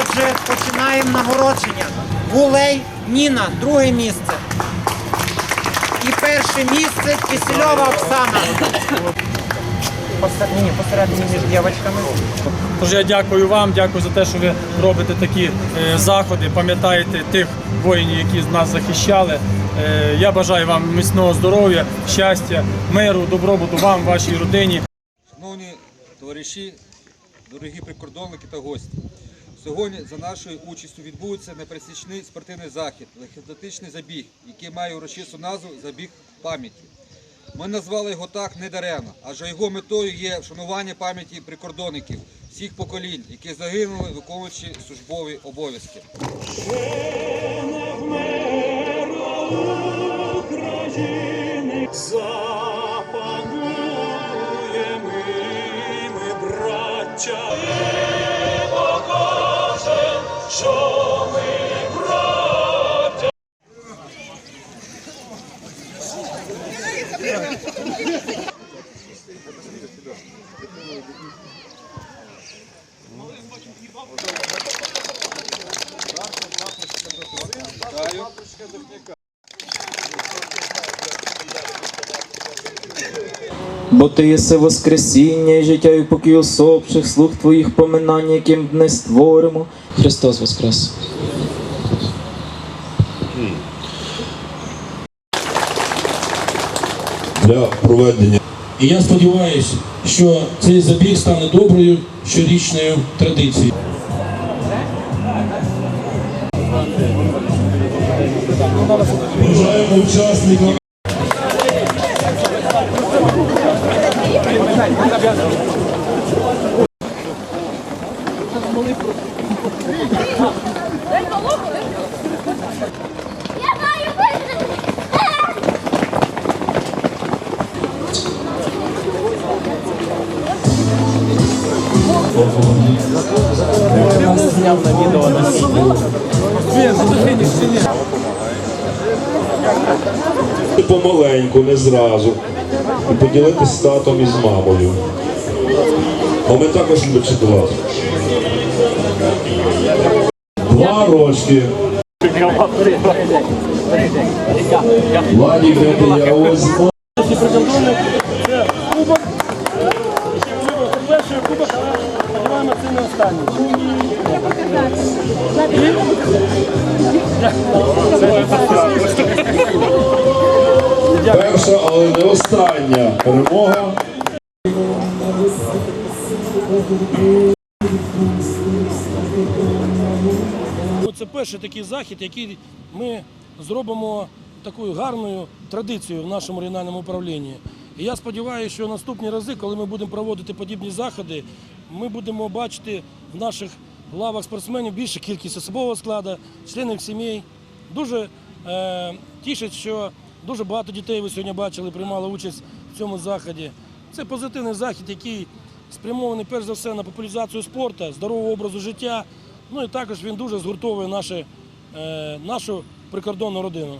Отже, починаємо нагородження. Гулей Ніна, друге місце. І перше місце Кисельова Оксана. Посередині, посередині між дівчатками. Тож я дякую вам, дякую за те, що ви робите такі е, заходи, пам'ятаєте тих воїнів, які нас захищали. Е, я бажаю вам міцного здоров'я, щастя, миру, добробуту вам, вашій родині. Шановні товариші, дорогі прикордонники та гості, сьогодні за нашою участю відбудеться непересічний спортивний захід, легкоатлетичний забіг, який має урочисту назву Забіг пам'яті. Ми назвали його так не адже його метою є вшанування пам'яті прикордонників всіх поколінь, які загинули, виконуючи службові обов'язки. життя. Ми покажем, що ми браття. Даю. Бо ти єси воскресіння і життя і покій усопших, слух твоїх поминань, яким дне створимо. Христос Воскрес! для проведення. І я сподіваюся, що цей забіг стане доброю щорічною традицією. Бажаємо учасникам Я на видео на Нет, это финиш, финиш. Помаленьку, не зразу. І поділитися з татом і з мамою. Бо ми також любимо читувати. Два рочки. Владі, я возьму. Перша, але не остання перемога. Це перший такий захід, який ми зробимо такою гарною традицією в нашому регіональному управлінні. І я сподіваюся, що наступні рази, коли ми будемо проводити подібні заходи, ми будемо бачити в наших лавах спортсменів більшу кількість особового складу, членів сімей. Дуже е, тішить, що дуже багато дітей ви сьогодні бачили, приймали участь в цьому заході. Це позитивний захід, який спрямований перш за все на популяризацію спорту, здорового образу життя. Ну і також він дуже згуртовує наші, е, нашу прикордонну родину.